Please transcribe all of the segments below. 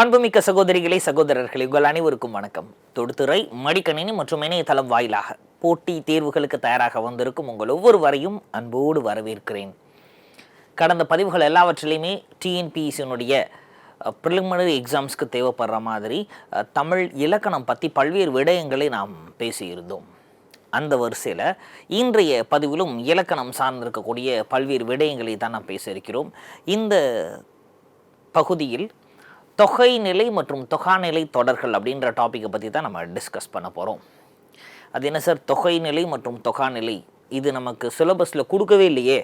அன்புமிக்க சகோதரிகளே சகோதரர்களே உங்கள் அனைவருக்கும் வணக்கம். தொடுத்துறை மடிக்கணினி மற்றும் இணையதளம் வாயிலாக போட்டி தேர்வுகளுக்கு தயாராக வந்திருக்கும் உங்கள் ஒவ்வொருவரையும் அன்போடு வரவேற்கிறேன். கடந்த பதிவுகள் எல்லாவற்றிலையுமே டிஎன்பிஎஸ்சியினுடைய ப்ரிலிமினரி எக்ஸாம்ஸ்க்கு தேவைப்படுற மாதிரி தமிழ் இலக்கணம் பற்றி பல்வேறு விடயங்களை நாம் பேசியிருந்தோம். அந்த வரிசையில் இன்றைய பதிவிலும் இலக்கணம் சார்ந்திருக்கக்கூடிய பல்வேறு விடயங்களை தான் நாம் பேச இருக்கிறோம் இந்த பகுதியில் தொகை நிலை மற்றும் தொகாநிலை தொடர்கள் அப்படின்ற டாப்பிக்கை பற்றி தான் நம்ம டிஸ்கஸ் பண்ண போகிறோம் அது என்ன சார் தொகை நிலை மற்றும் தொகாநிலை இது நமக்கு சிலபஸில் கொடுக்கவே இல்லையே.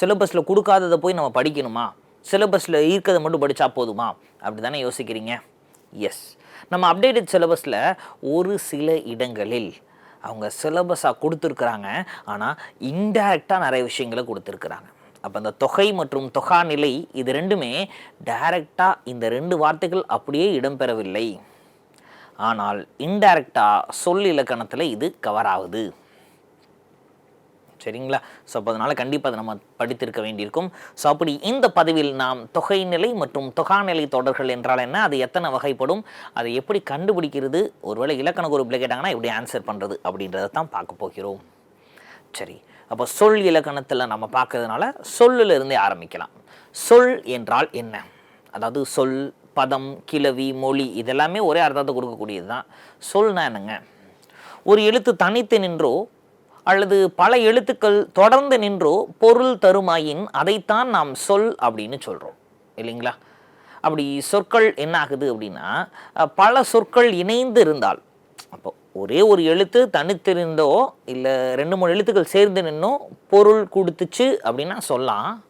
சிலபஸில் கொடுக்காததை போய் நம்ம படிக்கணுமா? சிலபஸில் இருக்கிறத மட்டும் படித்தா போதுமா? அப்படி தானே யோசிக்கிறீங்க? எஸ் நம்ம அப்டேட்டட் சிலபஸில் ஒரு சில இடங்களில் அவங்க சிலபஸாக கொடுத்துருக்குறாங்க. ஆனால் இன்டைரக்டாக நிறைய விஷயங்களை கொடுத்துருக்குறாங்க. அப்போ இந்த தொகை மற்றும் தொகா நிலை இது ரெண்டுமே டைரக்டாக இந்த ரெண்டு வார்த்தைகள் அப்படியே இடம்பெறவில்லை. ஆனால் இன்டைரக்டாக சொல் இலக்கணத்தில் இது கவர் ஆகுது. சரிங்களா? ஸோ அப்போ அதனால் கண்டிப்பாக அதை நம்ம படித்திருக்க வேண்டியிருக்கும். ஸோ அப்படி இந்த பதிவில் நாம் தொகை நிலை மற்றும் தொகாநிலை தொடர்கள் என்றால் என்ன? அது எத்தனை வகைப்படும்? அதை எப்படி கண்டுபிடிக்கிறது? ஒருவேளை இலக்கண குரூப்பில் கேட்டாங்கன்னா எப்படி ஆன்சர் பண்ணுறது அப்படின்றத தான் பார்க்க போகிறோம். சரி. அப்போ சொல் இலக்கணத்தில் நம்ம பார்க்கறதுனால சொல்லில் இருந்தே ஆரம்பிக்கலாம். சொல் என்றால் என்ன? அதாவது சொல் பதம் கிளவி மொழி இதெல்லாமே ஒரே அர்த்தத்தை கொடுக்கக்கூடியது தான் சொல்னா என்னங்க? ஒரு எழுத்து தனித்து நின்றோ அல்லது பல எழுத்துக்கள் தொடர்ந்து நின்றோ பொருள் தருமாயின் அதைத்தான் நாம் சொல் அப்படின்னு சொல்கிறோம் இல்லைங்களா? அப்படி சொற்கள் என்ன ஆகுது அப்படின்னா பல சொற்கள் இணைந்து இருந்தால் அப்போது ஒரே ஒரு எழுத்து தனித்திருந்தோ இல்லை ரெண்டு மூணு எழுத்துக்கள் சேர்ந்து நின்னோ பொருள் கொடுத்துச்சு அப்படின்னா சொல்லலாம்.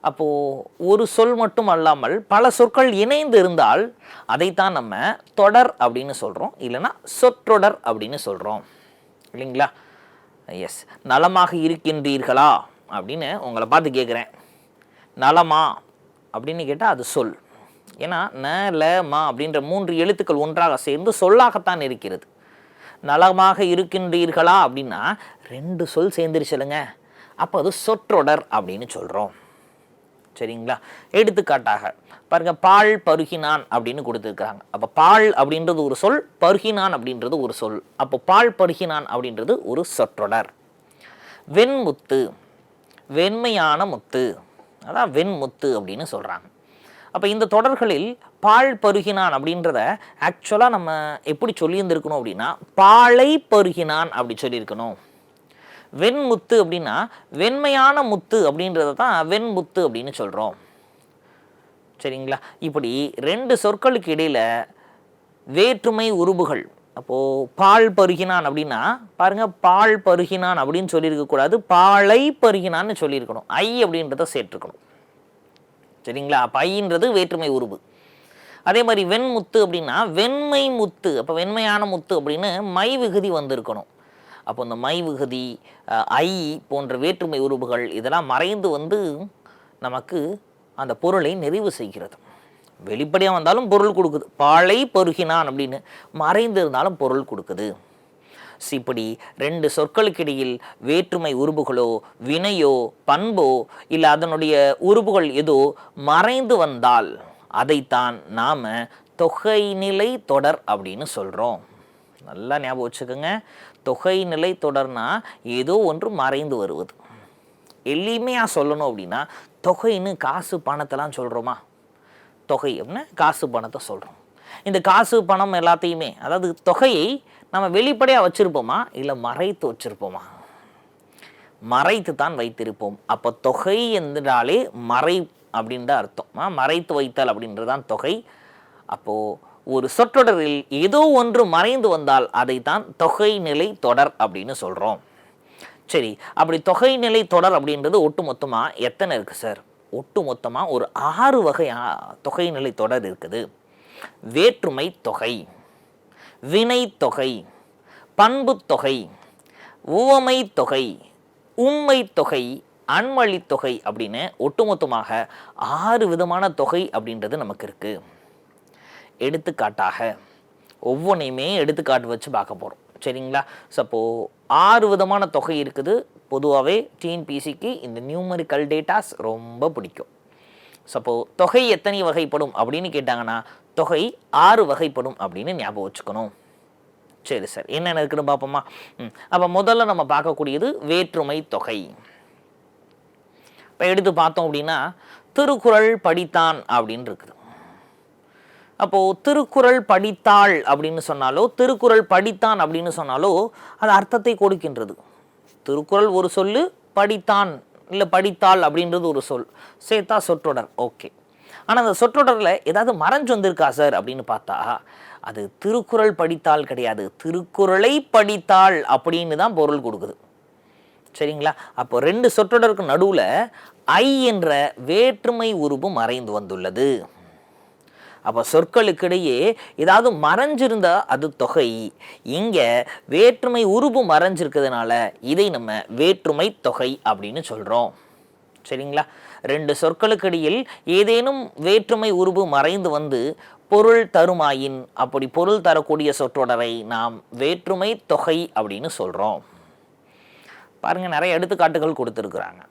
அப்போது ஒரு சொல் மட்டும் அல்லாமல் பல சொற்கள் இணைந்து இருந்தால் அதைத்தான் நம்ம தொடர் அப்படின்னு சொல்கிறோம் இல்லைன்னா சொற்றொடர் அப்படின்னு சொல்கிறோம் இல்லைங்களா? எஸ் நலமாக இருக்கின்றீர்களா? அப்படின்னு உங்களை பார்த்து கேட்குறேன் நலமா? அப்படின்னு கேட்டால் அது சொல். ஏன்னா ந ல மா அப்படின்ற மூன்று எழுத்துக்கள் ஒன்றாக சேர்ந்து சொல்லாகத்தான் இருக்கிறது. நலமாக இருக்கின்றீர்களா அப்படின்னா ரெண்டு சொல் சேர்ந்துருச்சுலங்க அப்போ அது சொற்றொடர் அப்படின்னு சொல்கிறோம் சரிங்களா? எடுத்துக்காட்டாக பாருங்க பால் பருகினான் அப்படின்னு கொடுத்துருக்காங்க. அப்போ பால் அப்படின்றது ஒரு சொல் பருகினான் அப்படின்றது ஒரு சொல். அப்போ பால் பருகினான் அப்படின்றது ஒரு சொற்றொடர். வெண்முத்து வெண்மையான முத்து. அதான் வெண்முத்து அப்படின்னு சொல்கிறாங்க அப்போ இந்த தொடர்களில் பால் பருகினான் அப்படின்றத ஆக்சுவலாக நம்ம எப்படி சொல்லியிருந்திருக்கணும் அப்படின்னா பாலை பருகினான் அப்படி சொல்லியிருக்கணும். வெண்முத்து அப்படின்னா வெண்மையான முத்து அப்படின்றத தான் வெண்முத்து அப்படின்னு சொல்கிறோம் சரிங்களா? இப்படி ரெண்டு சொற்களுக்கு இடையில வேற்றுமை உருபுகள் அப்போது பால் பருகினான் அப்படின்னா பாருங்கள் பால் பருகினான் அப்படின்னு சொல்லியிருக்கக்கூடாது பாலை பருகினான்னு சொல்லியிருக்கணும். ஐ அப்படின்றத சேர்த்துக்கணும். சரிங்களா? அப்போ ஐன்றது வேற்றுமை உருபு. அதே மாதிரி வெண்முத்து அப்படின்னா வெண்மை முத்து. அப்போ வெண்மையான முத்து அப்படின்னு மை விகுதி வந்திருக்கணும். அப்போ இந்த மை விகுதி ஐ போன்ற வேற்றுமை உருவுகள் இதெல்லாம் மறைந்து வந்து நமக்கு அந்த பொருளை நிறைவு செய்கிறது. வெளிப்படையாக வந்தாலும் பொருள் கொடுக்குது. பாலை பருகினான் அப்படின்னு மறைந்து இருந்தாலும் பொருள் கொடுக்குது. இப்படி ரெண்டு சொற்களுக்கிடையில் வேற்றுமை உருபுகளோ வினையோ பண்போ இல்லை அதனுடைய உருபுகள் ஏதோ மறைந்து வந்தால் அதைத்தான் நாம் தொகைநிலை தொடர் அப்படின்னு சொல்கிறோம் நல்லா ஞாபகம் வச்சுக்கோங்க. தொகைநிலை தொடர்னா ஏதோ ஒன்று மறைந்து வருவது. எளிமையாக சொல்லணும் அப்படின்னா தொகைன்னு காசு பணத்தெல்லாம் சொல்கிறோமா தொகை அப்படின்னா காசு பணத்தை சொல்கிறோம் இந்த காசு பணம் எல்லாத்தையுமே அதாவது தொகையை நம்ம வெளிப்படையாக வச்சுருப்போமா? இல்லை மறைத்து வச்சுருப்போமா? மறைத்து தான் வைத்திருப்போம். அப்போ தொகை என்றாலே மறை அப்படின்ற அர்த்தம். மறைத்து வைத்தல் அப்படின்றது தான் தொகை. அப்போது ஒரு சொற்றொடரில் ஏதோ ஒன்று மறைந்து வந்தால் அதைத்தான் தொகை நிலை தொடர் அப்படின்னு சொல்கிறோம் சரி அப்படி தொகை நிலை தொடர் அப்படின்றது ஒட்டுமொத்தமாக எத்தனை இருக்குது சார்? ஒட்டுமொத்தமாக ஒரு ஆறு வகை தொகை நிலை தொடர் இருக்குது. வேற்றுமை தொகை வினை தொகை பண்புத் தொகை உவமை தொகை உண்மை தொகை அன்மொழி தொகை அப்படின்னு ஒட்டுமொத்தமாக ஆறு விதமான தொகை அப்படின்றது நமக்கு இருக்குது எடுத்துக்காட்டாக ஒவ்வொன்றையுமே எடுத்துக்காட்டு வச்சு பார்க்க போகிறோம் சரிங்களா? சப்போ ஆறு விதமான தொகை இருக்குது. பொதுவாகவே டிஎன்பிசிக்கு இந்த நியூமரிக்கல் டேட்டாஸ் ரொம்ப பிடிக்கும். சப்போ தொகை எத்தனை வகைப்படும் அப்படின்னு கேட்டாங்கன்னா தொகை ஆறு வகைப்படும் அப்படின்னு ஞாபகம் வச்சுக்கணும். சரி சார். என்னென்ன இருக்குன்னு பார்ப்போமா? ம். அப்போ முதல்ல நம்ம பார்க்கக்கூடியது வேற்றுமை தொகை. இப்போ எடுத்து பார்த்தோம் அப்படின்னா திருக்குறள் படித்தான் அப்படின்னு இருக்குது. அப்போது திருக்குறள் படித்தாள் அப்படின்னு சொன்னாலோ திருக்குறள் படித்தான் அப்படின்னு சொன்னாலோ அது அர்த்தத்தை கொடுக்கின்றது. திருக்குறள் ஒரு சொல்லு படித்தான் இல்லை படித்தாள் அப்படின்றது ஒரு சொல். சேர்த்தா சொற்றொடர் ஓகே. ஆனால் அந்த சொற்றொடரில் ஏதாவது மறைஞ்சு வந்திருக்கா சார் அப்படின்னு பார்த்தா அது திருக்குறள் படித்தாள் கிடையாது. திருக்குறளை படித்தாள் அப்படின்னு தான் பொருள் கொடுக்குது. சரிங்களா? அப்போ ரெண்டு சொற்றொடருக்கு நடுவில் ஐ என்ற வேற்றுமை உருவு மறைந்து வந்துள்ளது. அப்போ சொற்களுக்கிடையே ஏதாவது மறைஞ்சிருந்தா அது தொகை. இங்கே வேற்றுமை உருவு மறைஞ்சிருக்கிறதுனால இதை நம்ம வேற்றுமை தொகை அப்படின்னு சொல்கிறோம் சரிங்களா? ரெண்டு சொற்களுக்கிடையில் ஏதேனும் வேற்றுமை உருவு மறைந்து வந்து பொருள் தருமாயின் அப்படி பொருள் தரக்கூடிய சொற்றொடரை நாம் வேற்றுமை தொகை அப்படின்னு சொல்கிறோம் பாருங்கள் நிறைய எடுத்துக்காட்டுகள் கொடுத்துருக்குறாங்க.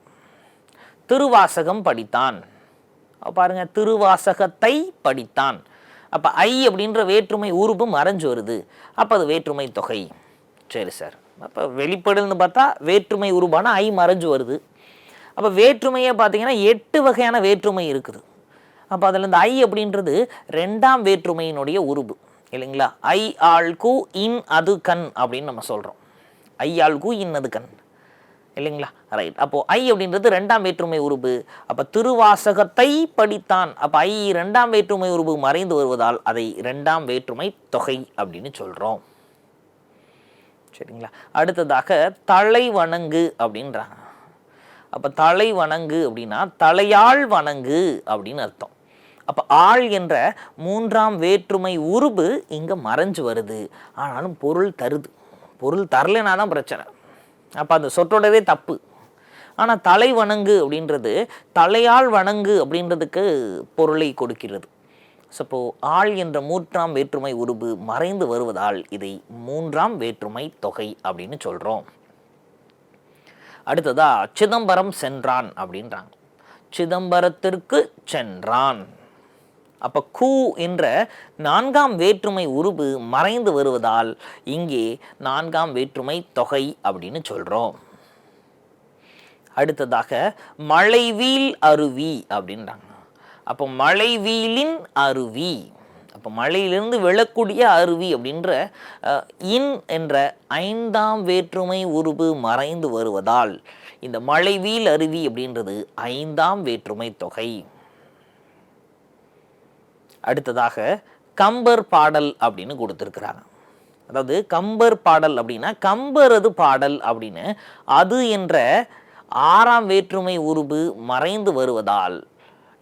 திருவாசகம் படித்தான். பாருங்கள் திருவாசகத்தை படித்தான். அப்போ ஐ அப்படின்ற வேற்றுமை உருவு மறைஞ்சு வருது. அப்போ அது வேற்றுமை தொகை. சரி சார். அப்போ வெளிப்படுன்னு பார்த்தா வேற்றுமை உருவான ஐ மறைஞ்சு வருது. அப்போ வேற்றுமையை பார்த்தீங்கன்னா எட்டு வகையான வேற்றுமை இருக்குது. அப்போ அதில் இந்த ஐ அப்படின்றது ரெண்டாம் வேற்றுமையினுடைய உருவு இல்லைங்களா? ஐ ஆள் கு இன் அது கண் அப்படின்னு நம்ம சொல்கிறோம் ஐ ஆள் கு இன் அது கண். இல்லைங்களா? ரைட் அப்போது ஐ அப்படின்றது ரெண்டாம் வேற்றுமை உருவு அப்போ திருவாசகத்தை படித்தான். அப்போ ஐ ரெண்டாம் வேற்றுமை உருவு மறைந்து வருவதால் அதை ரெண்டாம் வேற்றுமை தொகை அப்படின்னு சொல்கிறோம் சரிங்களா? அடுத்ததாக தலை வணங்கு அப்படின்றாங்க. அப்போ தலை வணங்கு அப்படின்னா தலையாள் வணங்கு அப்படின்னு அர்த்தம். அப்போ ஆள் என்ற மூன்றாம் வேற்றுமை உருவு இங்கே மறைஞ்சு வருது. ஆனாலும் பொருள் தருது. பொருள் தரலைனா தான் பிரச்சனை. அப்போ அந்த சொற்றோடவே தப்பு. ஆனால் தலை வணங்கு அப்படின்றது தலையால் வணங்கு அப்படின்றதுக்கு பொருளை கொடுக்கிறது. சப்போ ஆள் என்ற மூன்றாம் வேற்றுமை உருவு மறைந்து வருவதால் இதை மூன்றாம் வேற்றுமை தொகை அப்படின்னு சொல்கிறோம் அடுத்ததா சிதம்பரம் சென்றான் அப்படின்றாங்க. சிதம்பரத்திற்கு சென்றான். அப்ப கூ என்ற நான்காம் வேற்றுமை உருவு மறைந்து வருவதால் இங்கே நான்காம் வேற்றுமை தொகை அப்படின்னு சொல்றோம். அடுத்ததாக மழைவீல் அருவி அப்படின்றாங்க. அப்போ மழைவீலின் அருவி. அப்போ மழையிலிருந்து விழக்கூடிய அருவி அப்படின்ற இன் என்ற ஐந்தாம் வேற்றுமை உருவு மறைந்து வருவதால் இந்த மழைவீல் அருவி அப்படின்றது ஐந்தாம் வேற்றுமை தொகை. அடுத்ததாக கம்பர் பாடல் அப்படின்னு கொடுத்துருக்குறாங்க. அதாவது கம்பர் பாடல் அப்படின்னா கம்பரது பாடல் அப்படின்னு அது என்ற ஆறாம் வேற்றுமை உருவு மறைந்து வருவதால்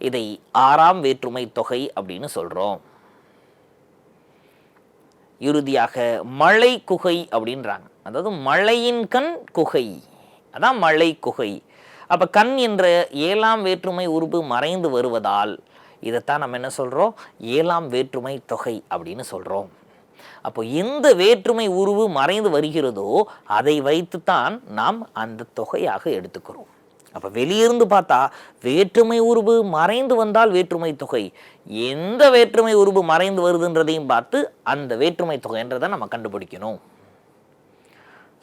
இதை ஆறாம் வேற்றுமை தொகை அப்படின்னு சொல்கிறோம் இறுதியாக மலை குகை அப்படின்றாங்க. அதாவது மழையின் கண் குகை. அதான் மலை குகை. அப்போ கண் என்ற ஏழாம் வேற்றுமை உருவு மறைந்து வருவதால் இதைத்தான் நம்ம என்ன சொல்கிறோம் ஏழாம் வேற்றுமை தொகை அப்படின்னு சொல்கிறோம் அப்போ எந்த வேற்றுமை உருவு மறைந்து வருகிறதோ அதை வைத்துத்தான் நாம் அந்த தொகையாக எடுத்துக்கிறோம். அப்போ வெளியிருந்து பார்த்தா வேற்றுமை உருவு மறைந்து வந்தால் வேற்றுமை தொகை. எந்த வேற்றுமை உருவு மறைந்து வருதுன்றதையும் பார்த்து அந்த வேற்றுமை தொகைன்றதை நம்ம கண்டுபிடிக்கணும்.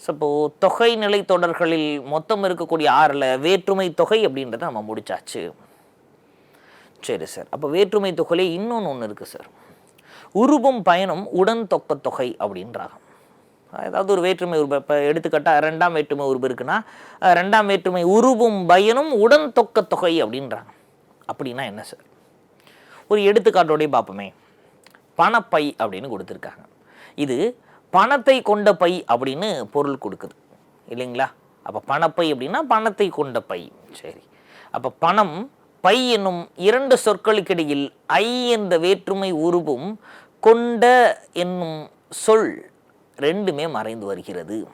சப்போ தொகை நிலை தொடர்களில் மொத்தம் இருக்கக்கூடிய ஆறில் வேற்றுமை தொகை அப்படின்றத நம்ம முடிச்சாச்சு. சரி சார். அப்போ வேற்றுமை தொகையிலே இன்னொன்று ஒன்று இருக்குது சார். உருவும் பயனும் உடன் தொக்க தொகை அப்படின்றாங்க. ஏதாவது ஒரு வேற்றுமை உருவு இப்போ எடுத்துக்கிட்டா ரெண்டாம் வேற்றுமை உருவு இருக்குன்னா ரெண்டாம் வேற்றுமை உருவும் பயனும் உடன் தொக்க தொகை அப்படின்றாங்க. அப்படின்னா என்ன சார்? ஒரு எடுத்துக்காட்டோடய பார்ப்போமே. பணப்பை அப்படின்னு கொடுத்துருக்காங்க. இது பணத்தை கொண்ட பை அப்படின்னு பொருள் கொடுக்குது. இல்லைங்களா? அப்போ பணப்பை அப்படின்னா பணத்தை கொண்ட பை. சரி. அப்போ பணம் பை என்னும் இரண்டு சொற்களுக்கிடையில் ஐ என்ற வேற்றுமை உருவும் கொண்ட என்னும் சொல் ரெண்டுமே மறைந்து வருகிறது.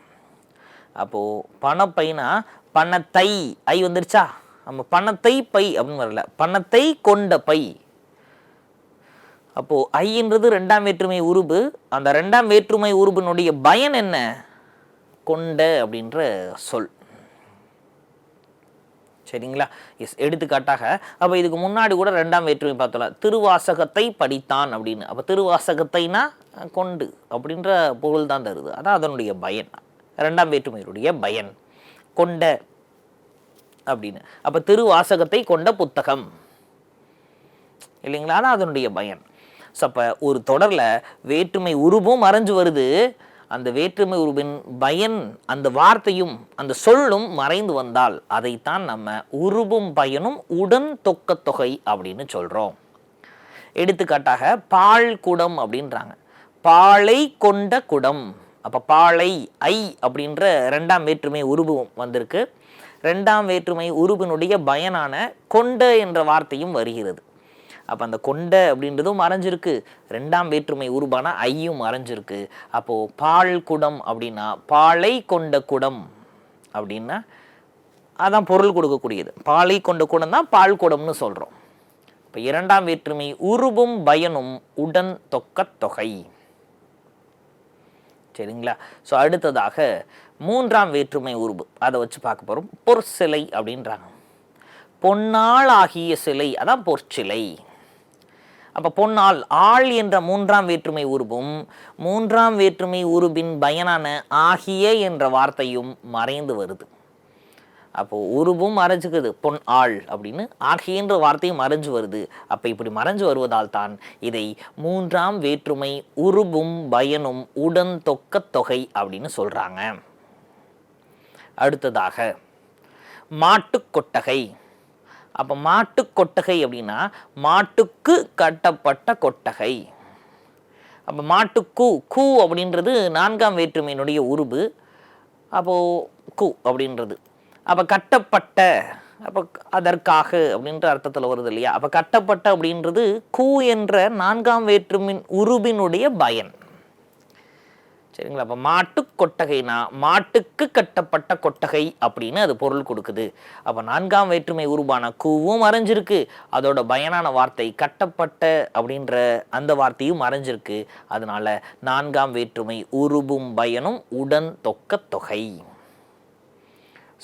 அப்போது பணப்பைனா பணத்தை ஐ வந்துருச்சா? நம்ம பணத்தை பை அப்படின்னு வரல. பணத்தை கொண்ட பை. அப்போ ஐன்றது ரெண்டாம் வேற்றுமை உருபு. அந்த ரெண்டாம் வேற்றுமை உருபினுடைய பயன் என்ன? கொண்ட அப்படின்ற சொல். சரிங்களா? எஸ் எடுத்துக்காட்டாக அப்போ இதுக்கு முன்னாடி கூட ரெண்டாம் வேற்றுமை பார்த்தோம்ல திருவாசகத்தை படித்தான் அப்படின்னு. அப்போ திருவாசகத்தைனா கொண்டு அப்படின்ற பொருள் தான் தருது. அதான் அதனுடைய பயன். ரெண்டாம் வேற்றுமையினுடைய பயன். கொண்ட அப்படின்னு. அப்போ திருவாசகத்தை கொண்ட புத்தகம். இல்லைங்களா? அதான் அதனுடைய பயன். ஸோ அப்போ ஒரு தொடரில் வேற்றுமை உருவும் மறைஞ்சு வருது. அந்த வேற்றுமை உருவின் பயன் அந்த வார்த்தையும் அந்த சொல்லும் மறைந்து வந்தால் அதைத்தான் நம்ம உருவும் பயனும் உடன் தொக்க தொகை அப்படின்னு சொல்கிறோம் எடுத்துக்காட்டாக பால் குடம் அப்படின்றாங்க. பாலை கொண்ட குடம். அப்போ பாலை ஐ அப்படின்ற ரெண்டாம் வேற்றுமை உருவம் வந்திருக்கு. ரெண்டாம் வேற்றுமை உருவினுடைய பயனான கொண்ட என்ற வார்த்தையும் வருகிறது. அப்போ அந்த கொண்ட அப்படின்றதும் மறைஞ்சிருக்கு. ரெண்டாம் வேற்றுமை உருவான ஐயும் மறைஞ்சிருக்கு. அப்போது பால் குடம் அப்படின்னா பாலை கொண்ட குடம் அப்படின்னா அதான் பொருள் கொடுக்கக்கூடியது. பாலை கொண்ட குடம் தான் பால் குடம்னு சொல்கிறோம் இப்போ இரண்டாம் வேற்றுமை உருவும் பயனும் உடன் தொக்க தொகை. சரிங்களா? ஸோ அடுத்ததாக மூன்றாம் வேற்றுமை உருவு அதை வச்சு பார்க்க போகிறோம் பொற்சிலை அப்படின்றாங்க. பொன்னால் ஆகிய சிலை அதான் பொற்சிலை. அப்போ பொன்னால் ஆள் என்ற மூன்றாம் வேற்றுமை உருவும் மூன்றாம் வேற்றுமை உருபின் பயனான ஆகிய என்ற வார்த்தையும் மறைந்து வருது. அப்போ உருவும் மறைஞ்சுக்குது பொன் ஆள் அப்படின்னு ஆகியன்ற வார்த்தையும் மறைஞ்சு வருது. அப்போ இப்படி மறைஞ்சு வருவதால் தான் இதை மூன்றாம் வேற்றுமை உருவும் பயனும் உடன் தொக்க தொகை அப்படின்னு சொல்றாங்க. அடுத்ததாக மாட்டுக் கொட்டகை. அப்போ மாட்டு கொட்டகை அப்படின்னா மாட்டுக்கு கட்டப்பட்ட கொட்டகை. அப்போ மாட்டுக்கு கூ அப்படின்றது நான்காம் வேற்றுமையினுடைய உருவு அப்போது கூ அப்படின்றது. அப்போ கட்டப்பட்ட அப்போ அதற்காக அப்படின்ற அர்த்தத்தில் வருது இல்லையா? அப்போ கட்டப்பட்ட அப்படின்றது கூ என்ற நான்காம் வேற்றுமின் உருபினுடைய பயன். சரிங்களா? அப்போ மாட்டு கொட்டகைனா மாட்டுக்கு கட்டப்பட்ட கொட்டகை அப்படின்னு அது பொருள் கொடுக்குது. அப்போ நான்காம் வேற்றுமை உருவான கூவும் மறைஞ்சிருக்கு. அதோட பயனான வார்த்தை கட்டப்பட்ட அப்படின்ற அந்த வார்த்தையும் மறைஞ்சிருக்கு. அதனால நான்காம் வேற்றுமை உருபும் பயனும் உடன் தொக்க தொகை.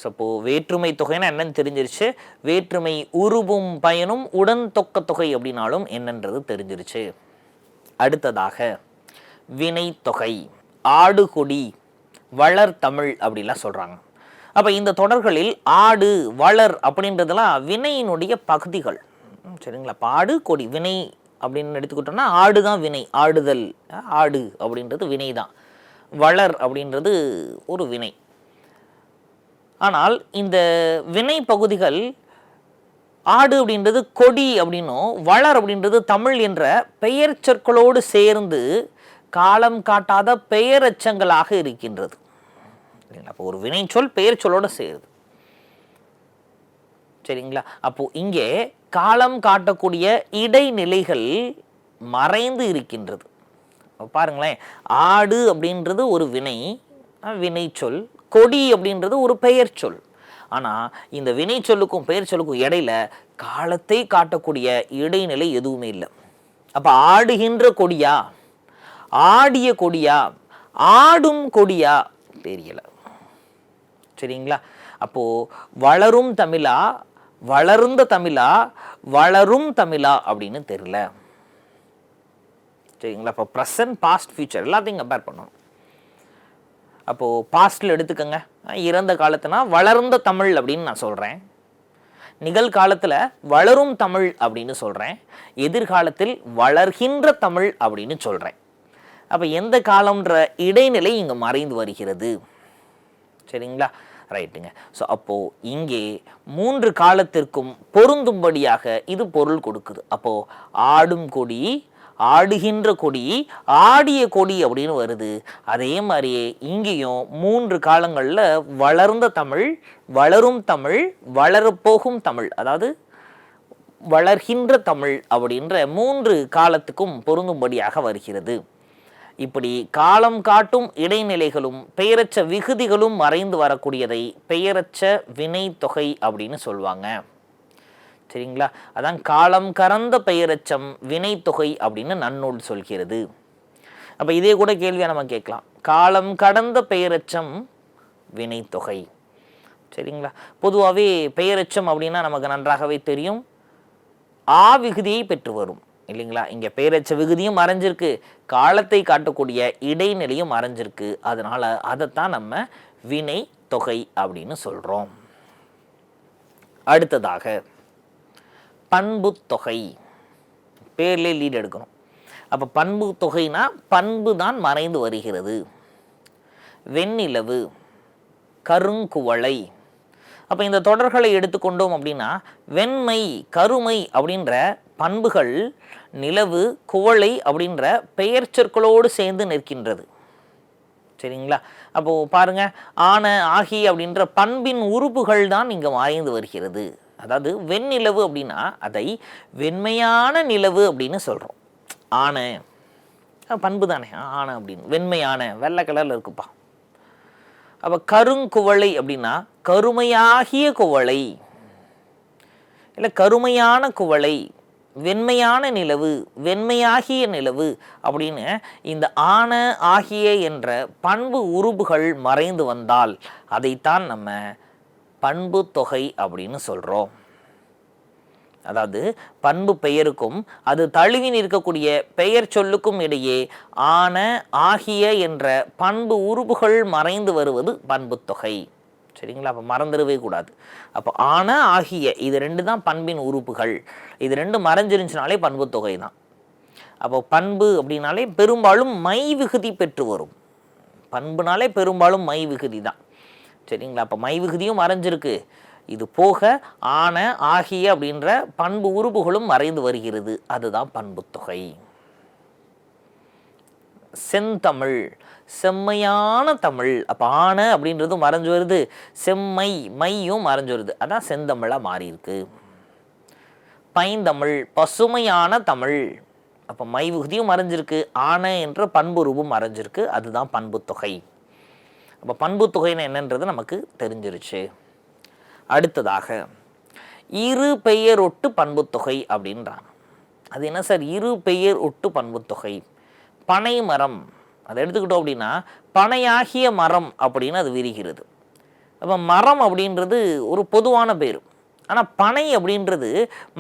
ஸோ இப்போ வேற்றுமை தொகைன்னா என்னன்னு தெரிஞ்சிருச்சு. வேற்றுமை உருவும் பயனும் உடன் தொக்க தொகை அப்படின்னாலும் என்னன்றது தெரிஞ்சிருச்சு. அடுத்ததாக வினை ஆடுகொடி ஆடு கொடி வளர் தமிழ் அப்படிலாம் சொல்கிறாங்க அப்போ இந்த தொடர்களில் ஆடு வளர் அப்படின்றதெல்லாம் வினையினுடைய பகுதிகள். சரிங்களா? பாடு ஆடு கொடி வினை அப்படின்னு எடுத்துக்கிட்டோம்னா ஆடு தான் வினை ஆடுதல் ஆடு அப்படின்றது வினை தான் வளர் அப்படின்றது ஒரு வினை. ஆனால் இந்த வினை பகுதிகள் ஆடு அப்படின்றது கொடி அப்படின்னும் வளர் அப்படின்றது தமிழ் என்ற பெயர் சொற்களோடு சேர்ந்து காலம் காட்டாத பெயரெச்சங்களாக இருக்கின்றது. சரிங்களா அப்போ ஒரு வினைச்சொல் பெயர் சொல்லோட சேருது. சரிங்களா? அப்போ இங்கே காலம் காட்டக்கூடிய இடைநிலைகள் மறைந்து இருக்கின்றது. பாருங்களேன் ஆடு அப்படின்றது ஒரு வினை வினைச்சொல் கொடி அப்படின்றது ஒரு பெயர் சொல் ஆனால் இந்த வினை சொல்லுக்கும் பெயர் சொல்லுக்கும் இடையில காலத்தை காட்டக்கூடிய இடைநிலை எதுவுமே இல்லை. அப்போ ஆடுகின்ற கொடியா? ஆடிய கொடியா ஆடும் கொடியா தெரியல. சரிங்களா? அப்போ வளரும் தமிழா வளர்ந்த தமிழா வளரும் தமிழா அப்படின்னு தெரியல. சரிங்களா? இப்போ ப்ரெசன்ட் பாஸ்ட் ஃபியூச்சர் எல்லாத்தையும் கம்பேர் பண்ணணும். அப்போது பாஸ்டில் எடுத்துக்கோங்க. இறந்த காலத்துனா வளர்ந்த தமிழ் அப்படின்னு நான் சொல்கிறேன் நிகழ்காலத்தில் வளரும் தமிழ் அப்படின்னு சொல்கிறேன் எதிர்காலத்தில் வளர்கின்ற தமிழ் அப்படின்னு சொல்கிறேன் அப்போ எந்த காலம்ன்ற இடைநிலை இங்கே மறைந்து வருகிறது. சரிங்களா? ரைட்டுங்க. ஸோ அப்போது இங்கே மூன்று காலத்திற்கும் பொருந்தும்படியாக இது பொருள் கொடுக்குது. அப்போது ஆடும் கொடி ஆடுகின்ற கொடி ஆடிய கொடி அப்படின்னு வருது. அதே மாதிரியே இங்கேயும் மூன்று காலங்களில் வளர்ந்த தமிழ் வளரும் தமிழ் வளரப்போகும் தமிழ் அதாவது வளர்கின்ற தமிழ் அப்படின்ற மூன்று காலத்துக்கும் பொருந்தும்படியாக வருகிறது. இப்படி காலம் காட்டும் இடைநிலைகளும் பெயரச்ச விகுதிகளும் மறைந்து வரக்கூடியதை பெயரச்ச வினை தொகை அப்படின்னு சொல்லுவாங்க. சரிங்களா? அதான் காலம் கறந்த பெயரச்சம் வினை தொகை அப்படின்னு நன்னூல் சொல்கிறது. அப்போ இதே கூட கேள்வியாக நம்ம கேட்கலாம். காலம் கடந்த பெயரச்சம் வினைத்தொகை சரிங்களா? பொதுவாகவே பெயரச்சம் அப்படின்னா நமக்கு நன்றாகவே தெரியும். ஆ விகுதியை பெற்று வரும். இல்லைங்களா? இங்கே பேரச்ச விகுதியும் மறைஞ்சிருக்கு. காலத்தை காட்டக்கூடிய இடைநிலையும் மறைஞ்சிருக்கு. அதனால் அதைத்தான் நம்ம வினை தொகை அப்படின்னு சொல்கிறோம் அடுத்ததாக பண்பு தொகை. பேர்லேயே லீட் எடுக்கணும். அப்போ பண்பு தொகைனா பண்பு தான் மறைந்து வருகிறது. வெண்ணிலவு கருங்குவளை. அப்போ இந்த தொடர்களை எடுத்துக்கொண்டோம் அப்படின்னா வெண்மை கருமை அப்படின்ற பண்புகள் நிலவு குவளை அப்படின்ற பெயர் சொற்களோடு சேர்ந்து நிற்கின்றது. சரிங்களா? அப்போது பாருங்க ஆன ஆகி அப்படின்ற பண்பின் உறுப்புகள் தான் இங்கே மறைந்து வருகிறது. அதாவது வெண்ணிலவு அப்படின்னா அதை வெண்மையான நிலவு அப்படின்னு சொல்கிறோம் ஆன. பண்பு தானே. ஆன அப்படின்னு. வெண்மையான வெள்ளை கலரில் இருக்குப்பா. அப்போ கருங்குவளை அப்படின்னா கருமையாகிய குவளை. இல்லை கருமையான குவளை. வெண்மையான நிலவு வெண்மையாகிய நிலவு அப்படின்னு இந்த ஆன ஆகிய என்ற பண்பு உருபுகள் மறைந்து வந்தால் அதைத்தான் நம்ம பண்பு தொகை அப்படின்னு சொல்கிறோம் அதாவது பண்பு பெயருக்கும் அது தழுவி நிற்கக்கூடிய பெயர் சொல்லுக்கும் இடையே ஆன ஆகிய என்ற பண்பு உருபுகள் மறைந்து வருவது பண்புத்தொகை தொகை. சரிங்களா? அப்போ மறந்துடவே கூடாது. அப்போ ஆன ஆகிய இது ரெண்டு தான் பண்பின் உறுப்புகள். இது ரெண்டு மறைஞ்சிருந்துச்சுனாலே பண்பு தொகை தான் அப்போ பண்பு அப்படின்னாலே பெரும்பாலும் மை விகுதி பெற்று வரும். பண்புனாலே பெரும்பாலும் மை விகுதி தான் சரிங்களா? அப்போ மை விகுதியும் மறைஞ்சிருக்கு. இது போக ஆன ஆகிய அப்படின்ற பண்பு உறுப்புகளும் மறைந்து வருகிறது. அதுதான் பண்பு தொகை. செந்தமிழ். செம்மையான தமிழ். அப்போ ஆன அப்படின்றதும் மறைஞ்சு வருது. செம்மை மையும் மறைஞ்சு வருது. அதான் செந்தமிழாக மாறி இருக்கு பைந்தமிழ் பசுமையான தமிழ். அப்போ மை விகுதியும் மறைஞ்சிருக்கு. ஆன என்ற பண்புருவும் மறைஞ்சிருக்கு. அதுதான் பண்பு தொகை. அப்போ பண்பு தொகைன்னு என்னன்றது நமக்கு தெரிஞ்சிருச்சு. அடுத்ததாக இரு பெயர் ஒட்டு பண்பு தொகை அப்படின்றாங்க. அது என்ன சார்? இரு பெயர் ஒட்டு பண்பு தொகை. பனை மரம் அதை எடுத்துக்கிட்டோம் அப்படின்னா பனையாகிய மரம் அப்படின்னு அது விரிகிறது. அப்போ மரம் அப்படின்றது ஒரு பொதுவான பேர். ஆனால் பனை அப்படின்றது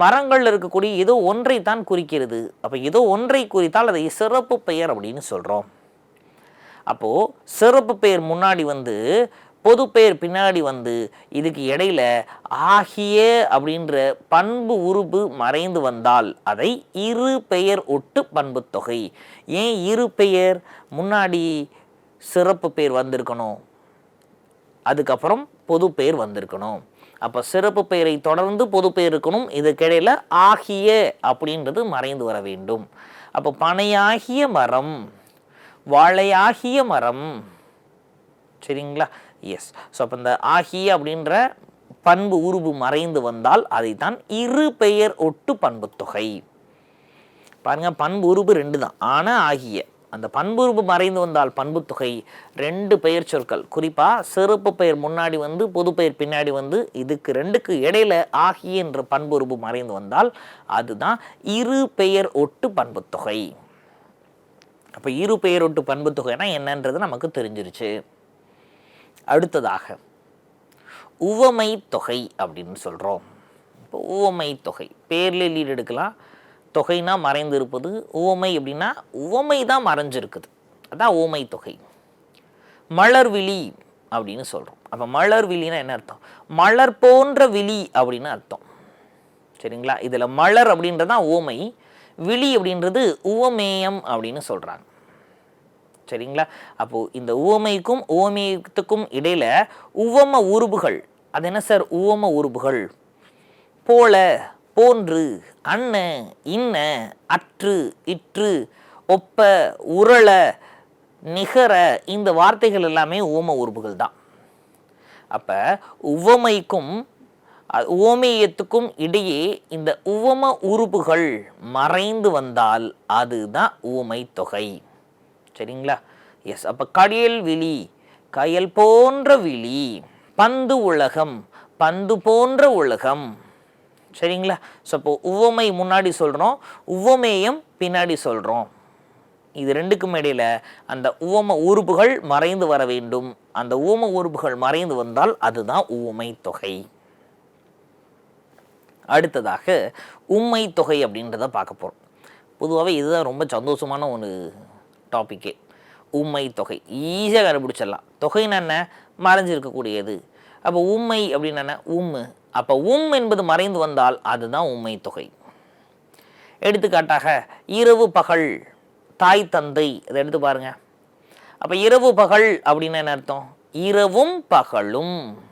மரங்களில் இருக்கக்கூடிய ஏதோ ஒன்றை தான் குறிக்கிறது. அப்போ ஏதோ ஒன்றை குறித்தால் அதை சிறப்பு பெயர் அப்படின்னு சொல்கிறோம் அப்போது சிறப்பு பெயர் முன்னாடி வந்து பொது பெயர் பின்னாடி வந்து இதுக்கு இடையில ஆகிய அப்படின்ற பண்பு உருபு மறைந்து வந்தால் அதை இரு பெயர் ஒட்டு பண்பு தொகை. ஏன் இரு பெயர்? முன்னாடி சிறப்பு பெயர் வந்திருக்கணும். அதுக்கப்புறம் பொது பெயர் வந்திருக்கணும். அப்போ சிறப்பு பெயரை தொடர்ந்து பொது பெயர் இருக்கணும். இதுக்கிடையில் ஆகிய அப்படின்றது மறைந்து வர வேண்டும். அப்போ பனையாகிய மரம் வாழையாகிய மரம். சரிங்களா? எஸ் ஸோ அப்போ இந்த ஆகிய அப்படின்ற பண்பு உருபு மறைந்து வந்தால் அதைத்தான் இரு பெயர் ஒட்டு பண்பு தொகை. பாருங்கள் பண்பு உருபு ரெண்டு தான். ஆனால் ஆகிய. அந்த பண்புருபு மறைந்து வந்தால் பண்பு தொகை ரெண்டு பெயர் சொற்கள். குறிப்பாக சிறப்பு பெயர் முன்னாடி வந்து பொது பெயர் பின்னாடி வந்து இதுக்கு ரெண்டுக்கு இடையில ஆகிய என்ற பண்புருபு மறைந்து வந்தால் அதுதான் இரு பெயர் ஒட்டு பண்பு தொகை. அப்போ இரு பெயர் ஒட்டு பண்பு தொகைனா என்னன்றது நமக்கு தெரிஞ்சிருச்சு. அடுத்ததாக உவமை தொகை அப்படின்னு சொல்கிறோம் இப்போ உவமை தொகை பேரில் லீட் எடுக்கலாம். தொகைனா மறைந்து இருப்பது உவமை அப்படின்னா உவமை தான் மறைஞ்சிருக்குது. அதான் உவமை தொகை மலர்விழி அப்படின்னு சொல்கிறோம் அப்போ மலர் விழினா என்ன அர்த்தம்? மலர் போன்ற விழி அப்படின்னு அர்த்தம். சரிங்களா? இதில் மலர் அப்படின்றது தான் உவமை. விழி அப்படின்றது உவமேயம் அப்படின்னு சொல்கிறாங்க சரிங்களா? அப்போது இந்த உவமைக்கும் உவமையத்துக்கும் இடையில உவம உருபுகள் அது என்ன சார்? உவம உருபுகள் போல போன்று அண்ண இன்ன அற்று இற்று ஒப்ப உரள நிகர இந்த வார்த்தைகள் எல்லாமே உவம உருபுகள் தான். அப்போ உவமைக்கும் அ- உவமேயத்துக்கும் இடையே இந்த உவம உறுப்புகள் மறைந்து வந்தால் அதுதான் உவமை தொகை. சரிங்களா? எஸ் அப்போ கடியல் விழி கயல் போன்ற விழி பந்து உலகம் பந்து போன்ற உலகம். சரிங்களா? ஸோ அப்போ உவமை முன்னாடி சொல்கிறோம் உவமேயம் பின்னாடி சொல்கிறோம் இது ரெண்டுக்கும் இடையில அந்த உவம உறுப்புகள் மறைந்து வர வேண்டும். அந்த உவம உறுப்புகள் மறைந்து வந்தால் அதுதான் உவமை தொகை. அடுத்ததாக உம்மை தொகை அப்படின்றத பார்க்க போகிறோம் பொதுவாகவே இதுதான் ரொம்ப சந்தோஷமான ஒன்று டாப்பிக்கே உம்மை தொகை. ஈஸியாக கண்டுபிடிச்சிடலாம். தொகைன்னு என்ன? மறைஞ்சிருக்கக்கூடியது அப்போ உம்மை அப்படின்னு என்ன? உம்மு அப்போ உம் என்பது மறைந்து வந்தால் அதுதான் உம்மை தொகை. எடுத்துக்காட்டாக இரவு பகல் தாய் தந்தை. இதை எடுத்து பாருங்க. அப்போ இரவு பகல் அப்படின்னு என்ன அர்த்தம்? இரவும் பகலும்.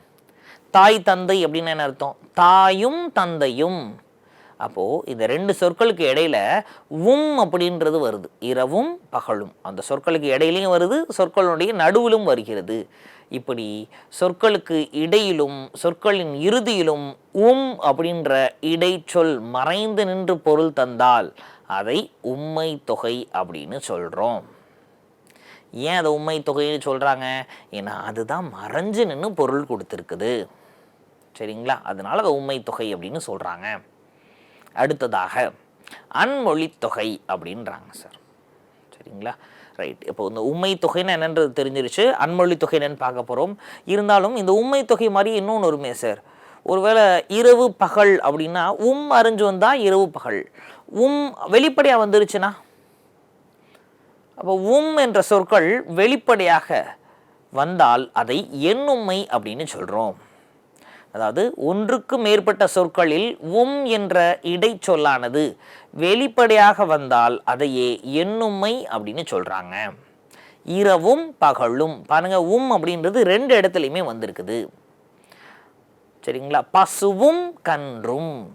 தாய் தந்தை அப்படின்னு என்ன அர்த்தம்? தாயும் தந்தையும். அப்போது இந்த ரெண்டு சொற்களுக்கு இடையில உம் அப்படின்றது வருது. இரவும் பகலும். அந்த சொற்களுக்கு இடையிலையும் வருது சொற்களுடைய நடுவிலும் வருகிறது. இப்படி சொற்களுக்கு இடையிலும் சொற்களின் இறுதியிலும் உம் அப்படின்ற இடைச்சொல் மறைந்து நின்று பொருள் தந்தால் அதை உம்மை தொகை அப்படின்னு சொல்கிறோம் ஏன் அதை உண்மை தொகைன்னு சொல்கிறாங்க ஏன்னா அதுதான் மறைஞ்சு நின்று பொருள் கொடுத்துருக்குது. சரிங்களா? அதனால அதை உண்மை தொகை அப்படின்னு சொல்கிறாங்க அடுத்ததாக அன்மொழி தொகை அப்படின்றாங்க சார். சரிங்களா? ரைட் இப்போ இந்த உண்மை தொகைன்னு என்னன்றது தெரிஞ்சிருச்சு. அன்மொழி தொகை என்னன்னு பார்க்க போகிறோம் இருந்தாலும் இந்த உண்மை தொகை மாதிரி இன்னொன்று வருமே சார். ஒருவேளை இரவு பகல் அப்படின்னா உம் அறிஞ்சு வந்தால் இரவு பகல். உம் வெளிப்படையாக வந்துருச்சுன்னா? அப்போ உம் என்ற சொற்கள் வெளிப்படையாக வந்தால் அதை எண்ணுமை அப்படின்னு சொல்கிறோம் அதாவது ஒன்றுக்கு மேற்பட்ட சொற்களில் உம் என்ற இடைச்சொல்லானது வெளிப்படையாக வந்தால் அதையே என்னுமை அப்படின்னு சொல்கிறாங்க இரவும் பகலும். பாருங்க உம் அப்படின்றது ரெண்டு இடத்துலையுமே வந்திருக்குது. சரிங்களா? பசுவும் கன்றும்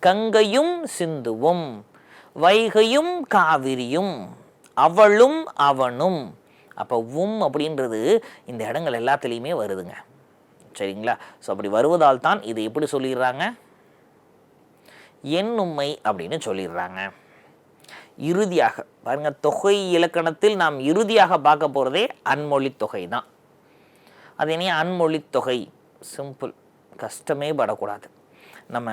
கங்கையும் சிந்துவும் வைகையும் காவிரியும் அவளும் அவனும். அப்போ உம் அப்படின்றது இந்த இடங்கள் எல்லாத்துலேயுமே வருதுங்க. சரிங்களா? ஸோ அப்படி வருவதால் தான் இது எப்படி சொல்லிடுறாங்க? எண்ணுமை அப்படின்னு சொல்லிடுறாங்க. இறுதியாக பாருங்க தொகை இலக்கணத்தில் நாம் இறுதியாக பார்க்க போகிறதே அன்மொழி தொகை தான் அது இனி அன்மொழி தொகை சிம்பிள் கஷ்டமே படக்கூடாது. நம்ம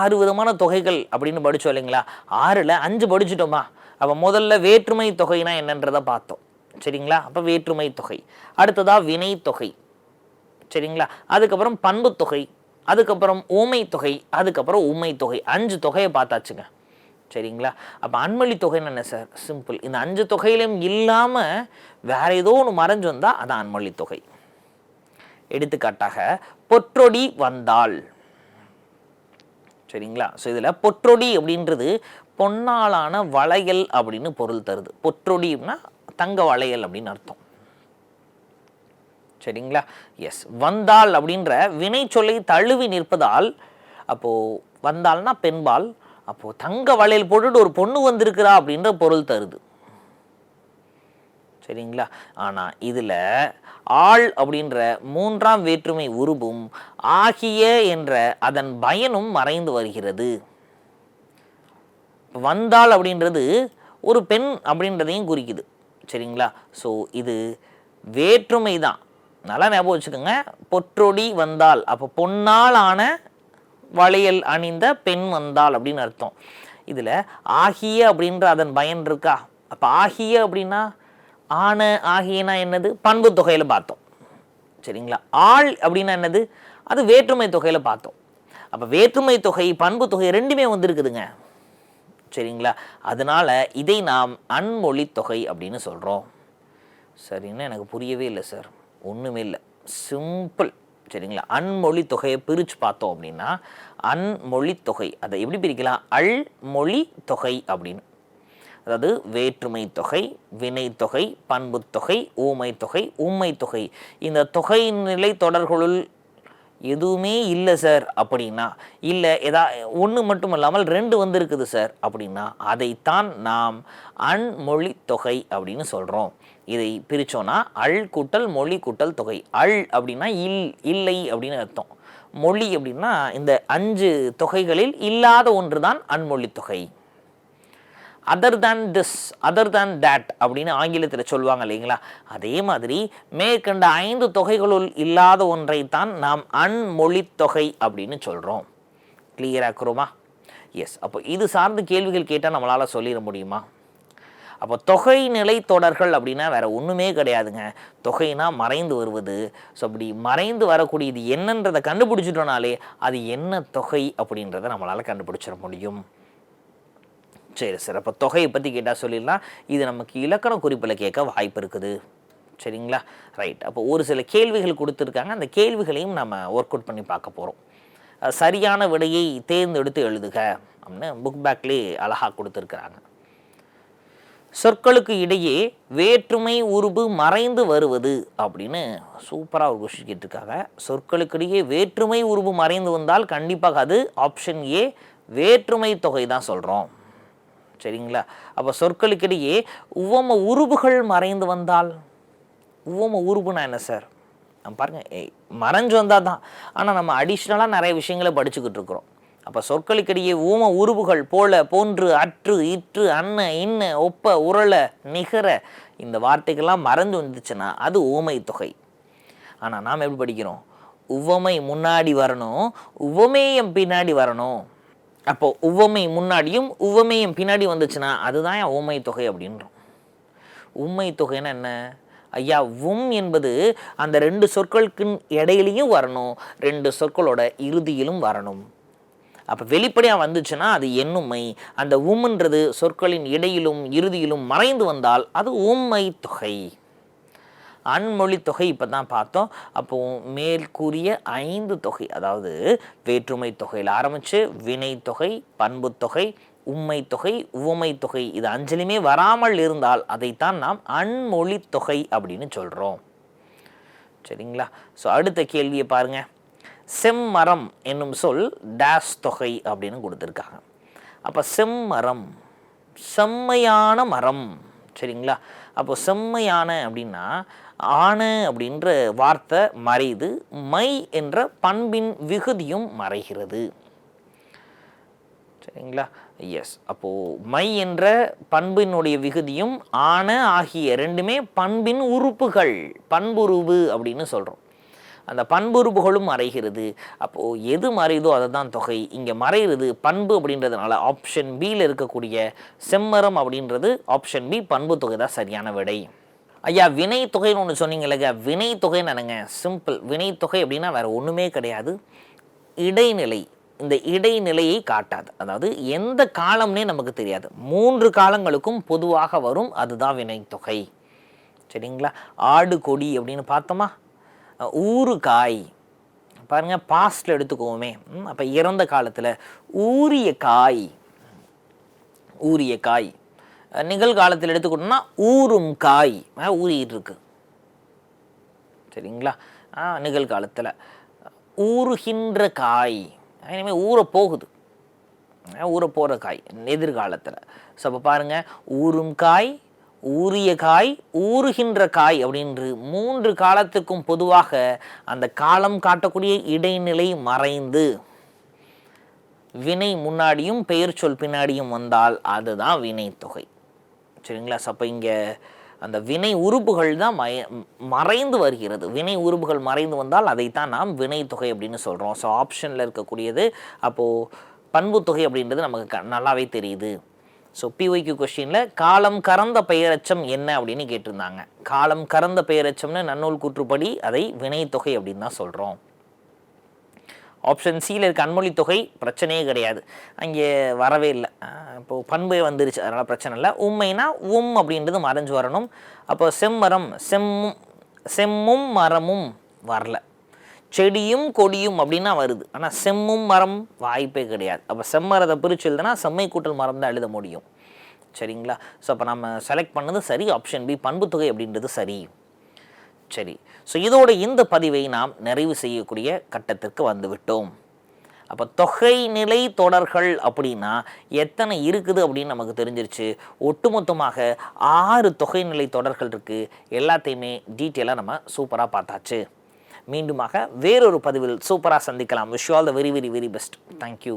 ஆறு விதமான தொகைகள் அப்படின்னு படித்தோம் இல்லைங்களா? ஆறில் அஞ்சு படிச்சிட்டோமா? அப்போ முதல்ல வேற்றுமை தொகைனா என்னன்றதை பார்த்தோம். சரிங்களா? அப்போ வேற்றுமை தொகை. அடுத்ததாக வினை தொகை சரிங்களா? அதுக்கப்புறம் பண்பு தொகை அதுக்கப்புறம் ஊமை தொகை அதுக்கப்புறம் உண்மை தொகை. அஞ்சு தொகையை பார்த்தாச்சுங்க. சரிங்களா? அப்போ அன்மொழி தொகைன்னு என்ன சார்? சிம்பிள் இந்த அஞ்சு தொகையிலும் இல்லாமல் வேற ஏதோ ஒன்று மறைஞ்சு வந்தால் அது அன்மொழி தொகை. எடுத்துக்காட்டாக பொற்றொடி வந்தால் சரிங்களா? ஸோ இதில் பொற்றொடி அப்படின்றது பொன்னாலான வளையல் அப்படின்னு பொருள் தருது. பொற்றொடினா தங்க வளையல் அப்படின்னு அர்த்தம். சரிங்களா? எஸ் வந்தால் அப்படின்ற வினை சொல்லை தழுவி நிற்பதால் அப்போது வந்தால்னா பெண்பால் அப்போது தங்க வளையல் போட்டுட்டு ஒரு பொண்ணு வந்திருக்கிறா அப்படின்ற பொருள் தருது. சரிங்களா? ஆனால் இதில் ஆள் அப்படின்ற மூன்றாம் வேற்றுமை உருவும் ஆகிய என்ற அதன் பயனும் மறைந்து வருகிறது. வந்தாள் அப்படின்றது ஒரு பெண் அப்படின்றதையும் குறிக்குது. சரிங்களா? ஸோ இது வேற்றுமை தான் நல்லா ஞாபகம் வச்சுக்கோங்க. பொற்றொடி வந்தால் அப்போ பொன்னால் ஆன வளையல் அணிந்த பெண் வந்தாள் அப்படின்னு அர்த்தம். இதில் ஆகிய அப்படின்ற அதன் பயன் இருக்கா? அப்போ ஆகிய அப்படின்னா ஆன ஆகியனா என்னது? பண்பு தொகையில் பார்த்தோம். சரிங்களா? ஆள் அப்படின்னா என்னது? அது வேற்றுமை தொகையில் பார்த்தோம். அப்போ வேற்றுமை தொகை பண்பு தொகை ரெண்டுமே வந்திருக்குதுங்க. சரிங்களா? அதனால் இதை நாம் அன்மொழி தொகை அப்படின்னு சொல்கிறோம் சரின்னு எனக்கு புரியவே இல்லை சார். ஒன்றுமே இல்லை சிம்பிள் சரிங்களா? அன்மொழி தொகையை பிரித்து பார்த்தோம் அப்படின்னா அன்மொழி தொகை அதை எப்படி பிரிக்கலாம்? அல் மொழி தொகை அப்படின்னு. அதாவது வேற்றுமை தொகை வினை தொகை பண்பு தொகை ஊமை தொகை ஊமை தொகை. இந்த தொகை நிலை தொடர்களுள் எதுவுமே இல்லை சார் அப்படின்னா இல்லை எதா ஒன்று மட்டும் இல்லாமல் ரெண்டு வந்திருக்குது சார் அப்படின்னா அதைத்தான் நாம் அன்மொழி தொகை அப்படின்னு சொல்கிறோம் இதை பிரித்தோன்னா அல் கூட்டல் மொழி கூட்டல் தொகை. அள் அப்படின்னா இல் இல்லை அப்படின்னு அர்த்தம். மொழி அப்படின்னா இந்த அஞ்சு தொகைகளில் இல்லாத ஒன்று தான் அன்மொழி தொகை. Other than this other than that அப்படின்னு ஆங்கிலத்தில் சொல்லுவாங்க இல்லைங்களா? அதே மாதிரி மேற்கண்ட ஐந்து தொகைகளுள் இல்லாத ஒன்றைத்தான் நாம் அன்மொழி தொகை அப்படின்னு சொல்கிறோம் கிளியராக்குறோமா எஸ் அப்போ இது சார்ந்த கேள்விகள் கேட்டால் நம்மளால் சொல்லிட முடியுமா? அப்போ தொகை நிலை தொடர்கள் அப்படின்னா வேற ஒன்றுமே கிடையாதுங்க. தொகைனா மறைந்து வருவது. ஸோ அப்படி மறைந்து வரக்கூடியது என்னன்றதை கண்டுபிடிச்சிட்டோனாலே அது என்ன தொகை அப்படின்றத நம்மளால் கண்டுபிடிச்சிட முடியும். சரி சார். அப்போ தொகையை பற்றி கேட்டால் சொல்லிடலாம். இது நமக்கு இலக்கண குறிப்பில் கேட்க வாய்ப்பு இருக்குது. சரிங்களா? ரைட் அப்போ ஒரு சில கேள்விகள் கொடுத்துருக்காங்க. அந்த கேள்விகளையும் நம்ம ஒர்க் அவுட் பண்ணி பார்க்க போகிறோம் சரியான விடையை தேர்ந்தெடுத்து எழுதுக அப்படின்னு புக் பேக்லேயே அழகாக கொடுத்துருக்குறாங்க. சொற்களுக்கு இடையே வேற்றுமை உருபு மறைந்து வருவது அப்படின்னு சூப்பராக ஒரு கொஸ்டின் கேட்டிருக்காங்க. சொற்களுக்கிடையே வேற்றுமை உருபு மறைந்து வந்தால் கண்டிப்பாக அது ஆப்ஷன் ஏ வேற்றுமை தொகை தான் சொல்கிறோம் சரிங்களா? அப்போ சொற்களுக்கிடையே உவம உருபுகள் மறைந்து வந்தால் உவம உருபுனா என்ன சார் நம்ம பாருங்கள் ஏய், மறைஞ்சு வந்தால் தான் ஆனால் நம்ம அடிஷ்னலாக நிறைய விஷயங்களை படிச்சுக்கிட்டு இருக்கிறோம். அப்போ சொற்களுக்கிடையே ஊம உருவுகள் போல போன்று அற்று இற்று அன்ன இன்ன ஒப்ப உரள நிகர இந்த வார்த்தைகள்லாம் மறந்து வந்துச்சுன்னா அது ஊமை தொகை. ஆனால் நாம் எப்படி படிக்கிறோம்? உவமை முன்னாடி வரணும் உவமேயம் பின்னாடி வரணும். அப்போ உவமை முன்னாடியும் உவமேயம் பின்னாடி வந்துச்சுன்னா அதுதான் என் ஊமை தொகை அப்படின்றோம். உண்மை தொகைன்னா என்ன? ஐயா உம் என்பது அந்த ரெண்டு சொற்களுக்கு இடையிலையும் வரணும் ரெண்டு சொற்களோட இறுதியிலும் வரணும். அப்போ வெளிப்படையாக வந்துச்சுன்னா அது எண்ணுமை. அந்த உம்ன்றது சொற்களின் இடையிலும் இறுதியிலும் மறைந்து வந்தால் அது உண்மை தொகை. அன்மொழி தொகை இப்போ தான் பார்த்தோம். அப்போ மேல் கூறிய ஐந்து தொகை அதாவது வேற்றுமை தொகையில் ஆரம்பித்து வினை தொகை பண்பு தொகை உம்மை தொகை உவமை தொகை இது அஞ்சலியுமே வராமல் இருந்தால் அதைத்தான் நாம் அன்மொழி தொகை அப்படின்னு சொல்கிறோம் சரிங்களா? ஸோ அடுத்த கேள்வியை பாருங்கள் செம்மரம் என்னும் சொல் டேஸ் தொகை அப்படின்னு கொடுத்துருக்காங்க. அப்போ செம்மரம் செம்மையான மரம் சரிங்களா? அப்போ செம்மையான அப்படின்னா ஆன அப்படின்ற வார்த்தை மறையுது மை என்ற பண்பின் விகுதியும் மறைகிறது. சரிங்களா? எஸ் அப்போது மை என்ற பண்பினுடைய விகுதியும் ஆன ஆகிய ரெண்டுமே பண்பின் உறுப்புகள் பண்புருவு அப்படின்னு சொல்கிறோம் அந்த பண்புறுப்புகளும் மறைகிறது. அப்போது எது மறையுதோ அதை தான் தொகை. இங்கே மறைகிறது பண்பு அப்படின்றதுனால ஆப்ஷன் பியில் இருக்கக்கூடிய செம்மரம் அப்படின்றது ஆப்ஷன் பி பண்பு தொகை தான் சரியான விடை. ஐயா வினை தொகைன்னு ஒன்று சொன்னீங்களேங்க வினை தொகைன்னு என்னங்க? சிம்பிள் வினை தொகை அப்படின்னா வேறு ஒன்றுமே கிடையாது. இடைநிலை. இந்த இடைநிலையை காட்டாது. அதாவது எந்த காலம்னே நமக்கு தெரியாது. மூன்று காலங்களுக்கும் பொதுவாக வரும். அதுதான் வினைத்தொகை சரிங்களா? ஆடு கொடி அப்படின்னு பார்த்தோமா? ஊறுகாய். பாருங்க பாஸ்ட்ல எடுத்துக்கோமே அப்போ இறந்த காலத்துல ஊரிய காய் ஊரிய காய் நிகழ்காலத்தில் எடுத்துக்கிட்டோம்னா ஊறும் காய் ஊறிட்டு இருக்கு சரிங்களா நிகழ்காலத்தில். ஊறுகின்ற காய் இனிமேல் ஊற போகுது ஊற போகிற காய். எதிர்காலத்தில். ஸோ அப்போ பாருங்கள் ஊறும் காய் ஊறிய காய் ஊறுகின்ற காய் அப்படின்று மூன்று காலத்துக்கும் பொதுவாக அந்த காலம் காட்டக்கூடிய இடைநிலை மறைந்து வினை முன்னாடியும் பெயர் சொல் பின்னாடியும் வந்தால் அதுதான் வினை தொகை சரிங்களா அப்போ இங்கே அந்த வினை உறுப்புகள் தான் மய மறைந்து வருகிறது. வினை உறுப்புகள் மறைந்து வந்தால் அதைத்தான் நாம் வினை தொகை அப்படின்னு சொல்கிறோம் ஸோ ஆப்ஷனில் இருக்கக்கூடியது அப்போது பண்பு தொகை அப்படின்றது நமக்கு க- நல்லாவே தெரியுது. ஸோ பிஒய்க்கு கொஸ்டினில் காலம் கறந்த பெயரச்சம் என்ன அப்படின்னு கேட்டிருந்தாங்க. காலம் கறந்த பெயரச்சம்னு நன்னூல் கூற்றுப்படி அதை வினைத்தொகை அப்படின்னு தான் சொல்கிறோம் ஆப்ஷன் சியில் இருக்க அன்மொழி தொகை பிரச்சனையே கிடையாது. அங்கே வரவே இல்லை. இப்போது பண்பே வந்துருச்சு. அதனால் பிரச்சனை இல்லை. உண்மைனா உம் அப்படின்றது மறைஞ்சு வரணும். அப்போ செம்மரம் செம்மும் செம்மும் மரமும் வரல. செடியும் கொடியும் அப்படின்னா வருது. ஆனால் செம்மும் மரம் வாய்ப்பே கிடையாது. அப்போ செம்மரத்தை பிரிச்சு எழுதுனா செம்மை கூட்டல் மரம் தான் எழுத முடியும். சரிங்களா? ஸோ அப்போ நம்ம செலக்ட் பண்ணது சரி ஆப்ஷன் பி பண்புத்தொகை அப்படின்றது சரி. சரி. ஸோ இதோட இந்த பதிவை நாம் நிறைவு செய்யக்கூடிய கட்டத்திற்கு வந்துவிட்டோம் அப்போ தொகை நிலை தொடர்கள் அப்படின்னா எத்தனை இருக்குது அப்படின்னு நமக்கு தெரிஞ்சிருச்சு. ஒட்டுமொத்தமாக ஆறு தொகை நிலை தொடர்கள் இருக்குது எல்லாத்தையுமே டீட்டெயிலாக நம்ம சூப்பராக பார்த்தாச்சு. மீண்டுமாக வேறொரு பதிவில் சூப்பராக சந்திக்கலாம். Wish all the very very very best thank you